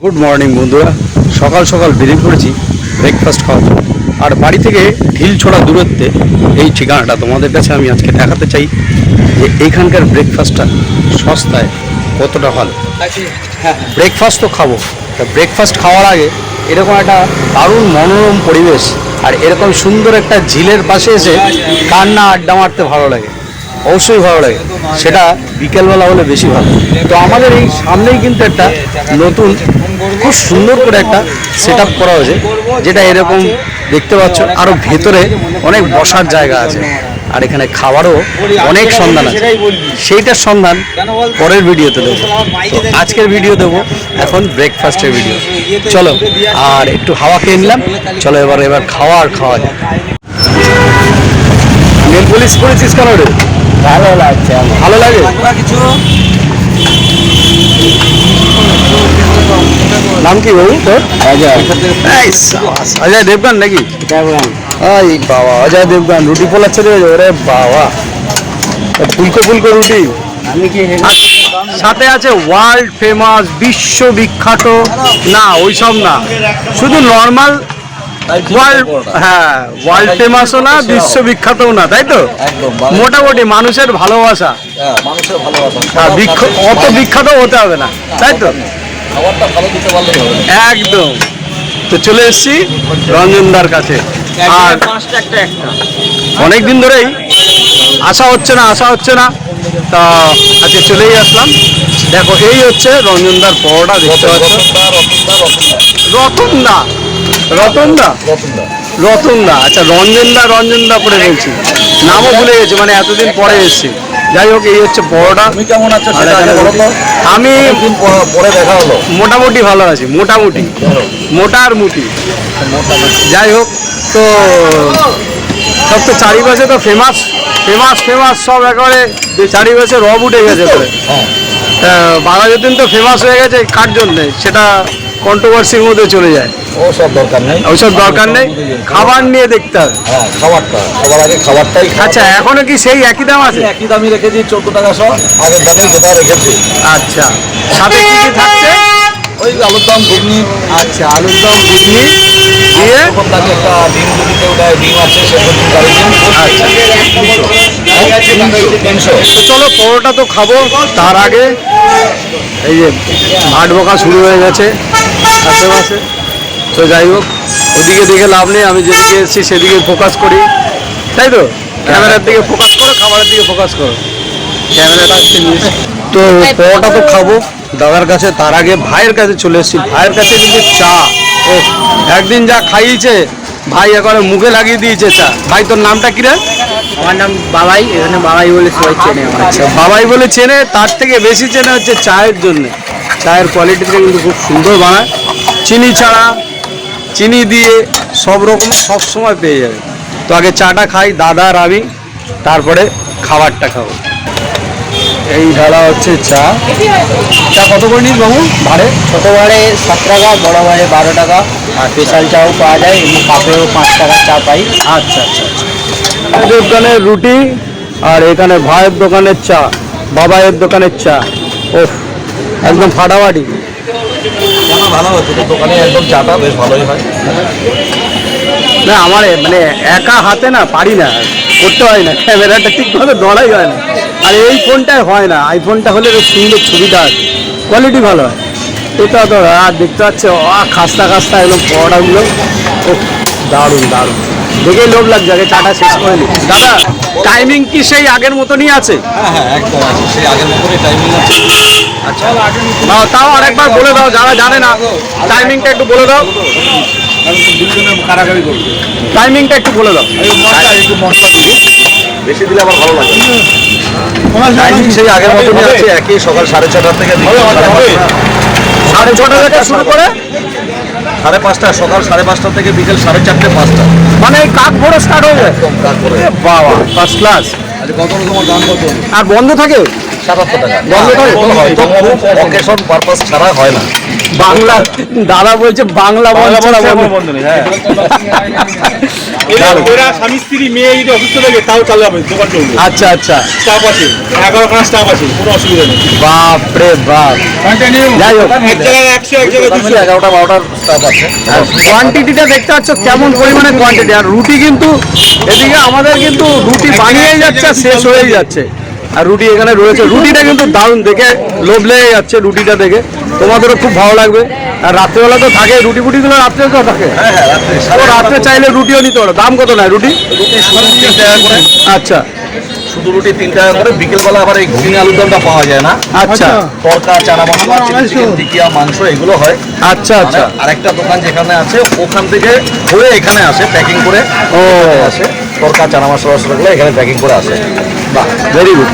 Good morning বন্ধুরা। সকাল সকাল বেরিয়ে পড়েছি ব্রেকফাস্ট খাওয়ার জন্য। আর বাড়ি থেকে ঢিল ছোড়া দূরত্বে এই ঠিকানাটা তোমাদের কাছে আমি আজকে দেখাতে চাই যে এইখানকার ব্রেকফাস্টটা সস্তায় কতটা ভালো। হ্যাঁ ব্রেকফাস্ট তো খাব। তা ব্রেকফাস্ট খাওয়ার আগে এরকম একটা দারুণ মনোরম পরিবেশ আর এরকম সুন্দর একটা ঝিলের পাশে এসে কান্না আড্ডা মারতে ভালো লাগে। অবশ্যই ভালো লাগে। সেটা বিকেলবেলা হলে বেশি ভালো। তো আমাদের এই সামনেই কিন্তু একটা নতুন, খুব সুন্দর করে একটা সেট করা হয়েছে, যেটা এরকম দেখতে পাচ্ছ আরও ভেতরে অনেক বসার জায়গা আছে। আর এখানে খাবারও অনেক সন্ধান আছে। সেইটার সন্ধান পরের ভিডিওতে দেবো। আজকের ভিডিও দেবো, এখন ব্রেকফাস্টের ভিডিও। চলো, আর একটু হাওয়া খেয়ে নিলাম। চলো এবার এবার খাওয়া আর খাওয়া যাক। নেল পলিশ করেছিস কেন রে? ভালো লাগছে ভালো লাগে? নাম কি বাবু তোর? অজয়। অজয় দেবগান নাকি? কেমন এই বাবা অজয় দেবগান রুটি পোলাচ্ছে রে ওরে বাবা। ফুলকো ফুলকো রুটি। সাথে আছে ওয়ার্ল্ড ফেমাস বিশ্ববিখ্যাত না ওইসব না। শুধু নর্মাল ওয়ার্ল্ড হ্যাঁ ওয়ার্ল্ড ফেমাসও না বিশ্ববিখ্যাতও না তাই তো? মোটামুটি মানুষের ভালোবাসা। মানুষের অত বিখ্যাত হতে হবে না তাই তো? খাবারটা ভালো দিতে পারলে একদম। তো চলে এসেছি রঞ্জনদার কাছে। আর পাঁচটা একটা একটা। অনেক দিন ধরেই আসা হচ্ছে না আসা হচ্ছে না। তা আজকে চলেই আসলাম। দেখো এই হচ্ছে রঞ্জনদার পরোটা দেখতে পাচ্ছ? রতনদা। রতনদা? রতনদা। আচ্ছা রঞ্জনদা রঞ্জনদা করে বলছি। নামও ভুলে গেছি মানে এতদিন পরে এসেছি। যাই হোক এই হচ্ছে তুমি কেমন আছো বলো আমি পরে দেখা হলো। মোটামুটি ভালো আছি মোটামুটি। মোটা আর মুটি। যাই হোক তো সব তো চারিপাশে তো ফেমাস ফেমাস ফেমাস সব একেবারে চারিপাশে রব উঠে গেছে হ্যাঁ। বাঘাযতীন তো ফেমাস হয়ে গেছে কার জন্যে? সেটা কন্ট্রোভার্সির মধ্যে চলে যায়। ওসব দরকার নেই। ওসব দরকার নেই। খাবার নিয়ে দেখতে হবে। হ্যাঁ খাবারটা। সবার আগে খাবারটাই আচ্ছা এখনও কি সেই একই দাম আছে? একই দামই রেখেছি চোদ্দ টাকা সব আগের দামেই যেটা রেখেছি আচ্ছা। সাথে কি কি থাকছে? ওই আলুর দাম ঘুগনি। আচ্ছা আলুর দম ঘুগনি। দিয়ে তাকে একটা ডিম যদি কেউ ডিম আছে সেটা ডিম গাড়ি ডিম তিনশো। তো চলো পরোটা তো খাব। তার আগে এই যে ভাট বকা শুরু হয়ে গেছে। আশেপাশে তো যাই হোক ওদিকে দেখে লাভ নেই। আমি যেদিকে এসেছি সেদিকে ফোকাস করি। তাই তো? ক্যামেরার দিকে ফোকাস করো খাবারের দিকে ফোকাস করো। ক্যামেরাটা। তো পরোটা তো খাব। দাদার কাছে তার আগে ভাইয়ের কাছে চলে এসেছি। ভাইয়ের কাছে কিন্তু চা। ও একদিন যা খাইয়েছে ভাই একবারে মুখে লাগিয়ে দিয়েছে চা ভাই তোর নামটা কি রে? আমার নাম বাবাই এখানে বাবাই বলে সবাই চেনে আচ্ছা বাবাই বলে চেনে তার থেকে বেশি চেনে হচ্ছে চায়ের জন্য। চায়ের কোয়ালিটিটা কিন্তু খুব সুন্দর বানায়। চিনি ছাড়া চিনি দিয়ে সব রকম সব সময় পেয়ে যাবে। তো আগে চাটা খাই দাদা আর আমি তারপরে খাবারটা খাব। এই ঢালা হচ্ছে চা। চা কত করে নিস বাবু? ভাড়ে? ছোট বারে সাত টাকা বড় বারে বারো টাকা। আর স্পেশাল চাও পাওয়া যায় এমনি কাপেও পাঁচ টাকা চা পাই। আচ্ছা আচ্ছা আচ্ছা। রুটি আর এখানে ভাইয়ের দোকানের চা বাবাইয়ের দোকানের চা। ও একদম ফাটাফাটি। ভালো হচ্ছে? দোকানে একদম চাটা বেশ ভালোই হয়। না আমার মানে একা হাতে না পারি না করতে হয় না। ক্যামেরাটা ঠিকভাবে ধরাই হয় না। আর এই ফোনটায় হয় না আইফোনটা হলে বেশ সুন্দর ছবিটা আছে। কোয়ালিটি ভালো হয়। এটা তো আর দেখতে পাচ্ছ আ খাস্তা খাস্তা একদম পরোটাগুলো। ও দারুণ দারুণ। দেখেই লোভ লাগছে আগে চাটা শেষ করে নি। দাদা টাইমিং কি সেই আগের মতনই আছে? হ্যাঁ হ্যাঁ একদম আছে সেই আগের মতনই টাইমিং আছে। আচ্ছা। তাও আরেকবার বলে দাও যারা জানে না টাইমিংটা একটু বলে দাও। কারাগারি করবে। টাইমিংটা একটু বলে দাও। মশলা একটু মশলা দিবি। বেশি দিলে আবার ভালো লাগে। টাইমিং সেই আগের মতনই আছে একই সকাল সাড়ে ছটার থেকে সাড়ে ছটা থেকে শুরু করে? সাড়ে পাঁচটা সকাল সাড়ে পাঁচটা থেকে বিকেল সাড়ে চারটে পাঁচটা। মানে এই কাক ভোরে স্টার্ট হয়ে যায় একদম তারপরে বাবা ফার্স্ট ক্লাস আচ্ছা কত তোমার দাম কত? আর বন্ধ থাকে? সাতাত্তর টাকা অকেশন পারপাস ছাড়া হয় না। বাংলা দাদা বলছে বাংলা বন্ধু। হ্যাঁ। ওরা স্বামী স্ত্রী মেয়ে যদি অসুস্থ থাকে তাও চালু হবে দোকান চলবে। আচ্ছা আচ্ছা। স্টাফ আছে এগারোখানা স্টাফ আছে কোনো অসুবিধা নেই। বাপ। রে বাপ যাই হোক। এক জায়গায় একশো এক জায়গায় দুশো। এগারোটা বারোটার স্টাফ আছে। কোয়ান্টিটিটা দেখতে পাচ্ছ কেমন পরিমাণে কোয়ান্টিটি আর রুটি কিন্তু এদিকে আমাদের কিন্তু রুটি বানিয়েই যাচ্ছে শেষ হয়েই যাচ্ছে। আর রুটি এখানে রয়েছে। রুটিটা কিন্তু দারুণ দেখে লোভ লেগে যাচ্ছে রুটিটা দেখে। তোমাদেরও খুব ভালো লাগবে। আর রাত্রেবেলা তো থাকে রুটি ফুটিগুলো রাত্রে তো থাকে। রাত্রে চাইলে রুটিও নিতে পারো। দাম কত নেয় রুটি? আচ্ছা। শুধু রুটি তিন টাকা করে। বিকেলবেলা আবার এই ঘুগনি আলুর দমটা পাওয়া যায় না। আচ্ছা। তরকা চানা মশলা চিকেন টিকিয়া মাংস এগুলো হয়। আচ্ছা আচ্ছা। আর আরেকটা দোকান যেখানে আছে ওখান থেকে ঘুরে এখানে আসে প্যাকিং করে ও। আসে। তরকা চানা মশলা মশলাগুলো এখানে প্যাকিং করে আসে। বাহ ভেরি গুড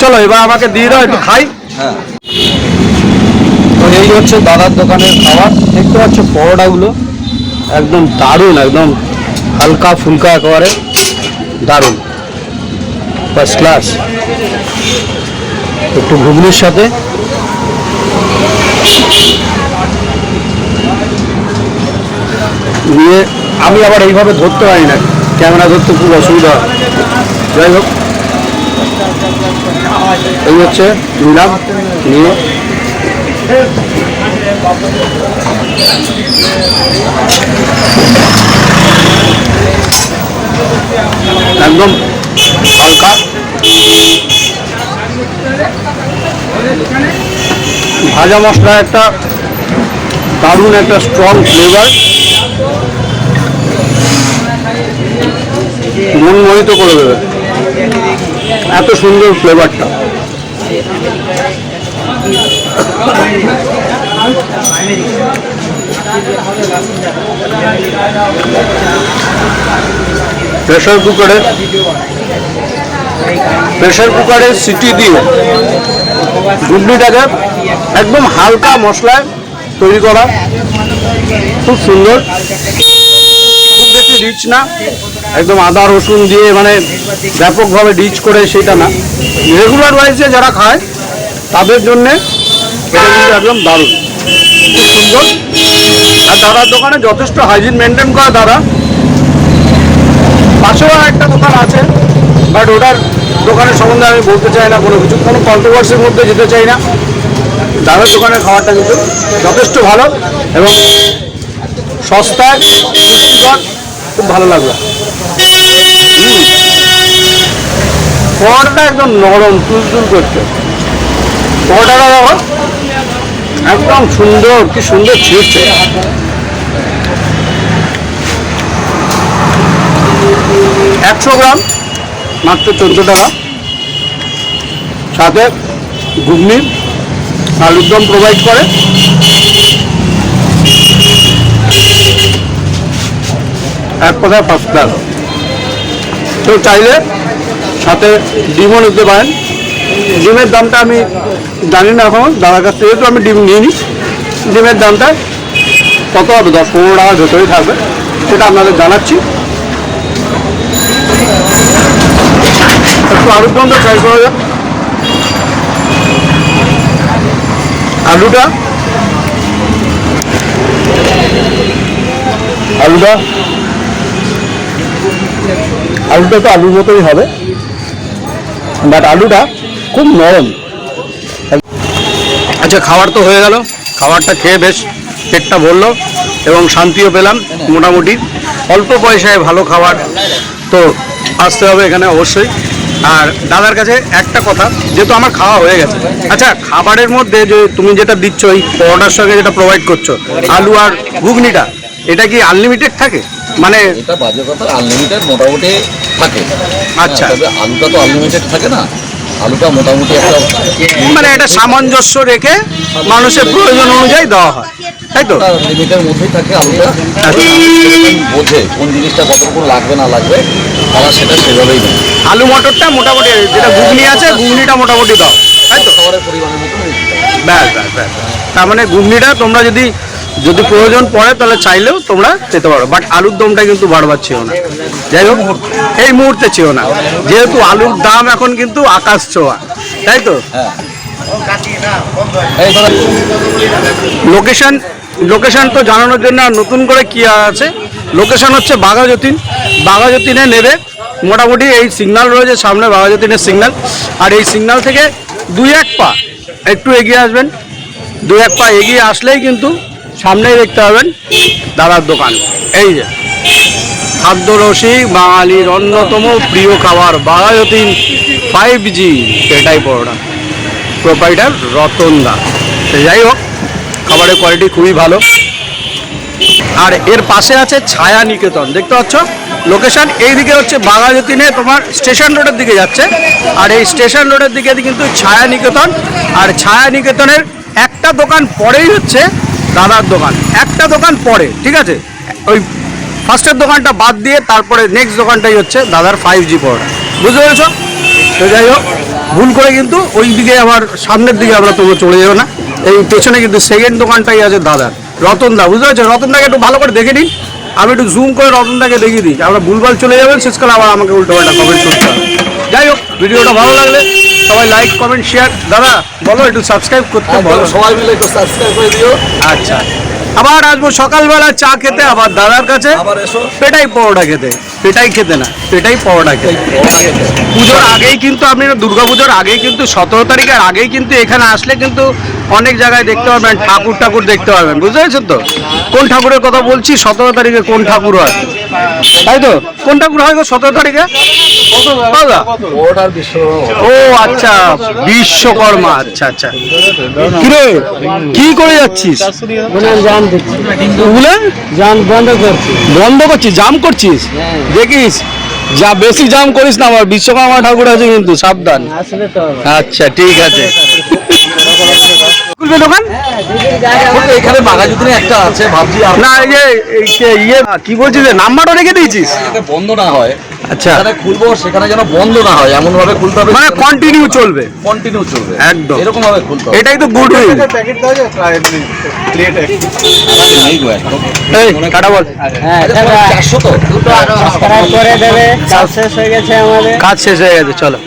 চলো এবার আমাকে দিয়ে দাও একটু খাই। হ্যাঁ। তো এই হচ্ছে দাদার দোকানের খাবার। দেখতে পাচ্ছ পরোটাগুলো একদম দারুণ একদম হালকা ফুলকা একেবারে দারুণ। ফার্স্ট ক্লাস একটু ঘুগনির সাথে। নিয়ে আমি আবার এইভাবে ধরতে পারি না। ক্যামেরা ধরতে খুব অসুবিধা হয়। যাই হোক, এই হচ্ছে নিলাম নিয়ে। একদম হালকা। ভাজা মশলা একটা দারুণ একটা স্ট্রং ফ্লেভার মন মোহিত করে দেবে। এত সুন্দর ফ্লেভারটা প্রেশার কুকারে প্রেশার কুকারে সিটি দিয়ে ঘুগনিটাকে একদম হালকা মশলায় তৈরি করা। খুব সুন্দর। রিচ না। একদম আদা, রসুন দিয়ে মানে ব্যাপকভাবে রিচ করে সেটা না। রেগুলার ওয়াইজে যারা খায়, তাদের জন্যে এটা কিন্তু একদম দারুণ। খুব সুন্দর। আর দাদার দোকানে যথেষ্ট হাইজিন মেনটেন করে দাদা। পাশেও একটা দোকান আছে বাট ওটার দোকানের সম্বন্ধে আমি বলতে চাই না, কোনো কিছু, কোনো কন্ট্রোভার্সির মধ্যে যেতে চাই না। দাদার দোকানের খাবারটা কিন্তু যথেষ্ট ভালো এবং সস্তায় পুষ্টিকর খুব ভালো লাগল। হুম। পরোটাটা একদম নরম তুলতুল করছে। পরোটাটা দেখো একদম সুন্দর, কি সুন্দর ছিঁড়ছে। একশো গ্রাম, মাত্র চোদ্দ টাকা। সাথে ঘুগনি, আলুর দম প্রোভাইড করে। এক কথায় ফার্স্ট ক্লাস তো চাইলে সাথে ডিমও নিতে পারেন। ডিমের দামটা আমি জানি না এখন, দাদার কাছ থেকে তো আমি ডিম নিয়ে নিই। ডিমের দামটা কত হবে? দশ পনেরো টাকার ভেতরেই থাকবে, সেটা আপনাদের জানাচ্ছি। একটু আলুর দমটা ট্রাই করা যাক। আলুটা। আলুটা আলুটা তো আলুর মতোই হবে। বাট আলুটা খুব নরম। আচ্ছা খাবার তো হয়ে গেল। খাবারটা খেয়ে বেশ পেটটা ভরলো এবং শান্তিও পেলাম মোটামুটি। অল্প পয়সায় ভালো খাবার তো আসতে হবে এখানে অবশ্যই। আর দাদার কাছে একটা কথা, যেহেতু আমার খাওয়া হয়ে গেছে। আচ্ছা খাবারের মধ্যে যে তুমি যেটা দিচ্ছ, এই পরোটার সঙ্গে যেটা প্রোভাইড করছ, আলু আর ঘুগনিটা এটা কি আনলিমিটেড থাকে? মানে এটা বাজে কথা আনলিমিটেড মোটামুটি থাকে। আচ্ছা। হ্যাঁ, তবে আলুটা তো আনলিমিটেড থাকে না। আলুটা মোটামুটি একটা মানে এটা সামঞ্জস্য রেখে মানুষের প্রয়োজন অনুযায়ী দেওয়া হয়। তাই তো? লিমিটের মধ্যেই থাকে আলুটা। আচ্ছা। বোঝে কোন জিনিসটা কতটুকু লাগবে না লাগবে তারা সেটা সেভাবেই দেয়। আলু মটরটা মোটামুটি যেটা ঘুগনি আছে ঘুগনিটা মোটামুটি দাও। তাই তো? খাবারের পরিমাণের মতো ব্যাস ব্যাস ব্যাস। তার মানে ঘুগনিটা তোমরা যদি যদি প্রয়োজন পড়ে তাহলে চাইলেও তোমরা যেতে পারো। বাট আলুর দমটা কিন্তু বারবার ছিল না। যাই হোক, এই মুহূর্তে ছিল না। যেহেতু আলুর দাম এখন কিন্তু আকাশ ছোঁয়া। তাই তো? লোকেশন লোকেশন তো জানানোর জন্য নতুন করে কি আছে? লোকেশন হচ্ছে বাঘাযতীন। বাঘাযতীনে নেবে। মোটামুটি এই সিগনাল রয়েছে সামনে, বাঘাযতীনের সিগনাল আর এই সিগনাল থেকে দুই এক পা একটু এগিয়ে আসবেন। দুই এক পা এগিয়ে আসলেই কিন্তু সামনেই দেখতে পাবেন দাদার দোকান। এই যে খাদ্যরসিক বাঙালির অন্যতম প্রিয় খাবার বাঘাযতীন ফাইভ জি এটাই পরোটা। প্রোপাইটার রতন দা তো যাই হোক, খাবারের কোয়ালিটি খুবই ভালো। আর এর পাশে আছে ছায়া নিকেতন দেখতে পাচ্ছ? লোকেশন এইদিকে হচ্ছে বাঘাযতীনে তোমার স্টেশন রোডের দিকে যাচ্ছে। আর এই স্টেশন রোডের দিকে কিন্তু ছায়া নিকেতন আর ছায়া নিকেতনের একটা দোকান পরেই হচ্ছে দাদার দোকান। একটা দোকান পরে, ঠিক আছে? ওই ফার্স্টের দোকানটা বাদ দিয়ে তারপরে নেক্সট দোকানটাই হচ্ছে দাদার ফাইভ জি পড়া বুঝতে পেরেছ? তো যাই হোক, ভুল করে কিন্তু ওই দিকে আবার সামনের দিকে আমরা তবু চলে যাব না। এই পেছনে কিন্তু সেকেন্ড দোকানটাই আছে দাদার। রতনদা বুঝতে পারছ? রতনদাকে একটু ভালো করে দেখে নিন। আমি একটু জুম করে রতনদাকে দেখিয়ে দিই। আমরা ভুলভাল চলে যাবেন, শেষকালে আবার আমাকে উল্টো পাল্টা কমেন্ট করতে হবে। যাই হোক, ভিডিওটা ভালো লাগলে সবাই লাইক কমেন্ট শেয়ার দাদা বলো একটু সাবস্ক্রাইব করতে বলো। একদম সবাই মিলে একটু সাবস্ক্রাইব করে দিও। আচ্ছা। আবার আসব সকালবেলা চা খেতে আবার দাদার কাছে। আবার এসো। পেটাই পরোটা খেতে। পেটাই খেতে না পেটাই পরোটা খেতে। পুজোর আগেই কিন্তু আপনি দুর্গা পুজোর আগেই কিন্তু সতেরো তারিখের আগেই কিন্তু এখানে আসলে কিন্তু অনেক জায়গায় দেখতে পারবেন ঠাকুর ঠাকুর দেখতে পারবেন। বুঝতে পেরেছেন তো? কোন ঠাকুরের কথা বলছি সতেরো তারিখে কোন ঠাকুর হয়? তাই তো? কোন ঠাকুর হয় সতেরো তারিখে? ও আচ্ছা বিশ্বকর্মা আচ্ছা আচ্ছা। কিরে, কি করে যাচ্ছিস? বন্ধ করছিস, জাম করছিস? দেখিস, যা বেশি জাম করিস না, আমার বিশ্বকর্মা ঠাকুর আছে কিন্তু, সাবধান। আচ্ছা ঠিক আছে। খুলবে দোকান? এখানে বাঘাযতীনে একটা আছে ভাবছি না এই যে ইয়ে কি বলছিস নাম্বারও রেখে দিয়েছিস? বন্ধ না হয় আচ্ছা। যেখানে খুলবো সেখানে যেন বন্ধ না হয় এমন ভাবে খুলতে হবে মানে কন্টিনিউ চলবে। কন্টিনিউ চলবে। একদম। এরকম ভাবে খুলতে হবে। এটাই তো গুড উইল প্যাকেট প্লেট। এই কাটা বল। হ্যাঁ দেবে কাজ শেষ হয়ে গেছে আমাদের। কাজ শেষ হয়ে গেছে চলো।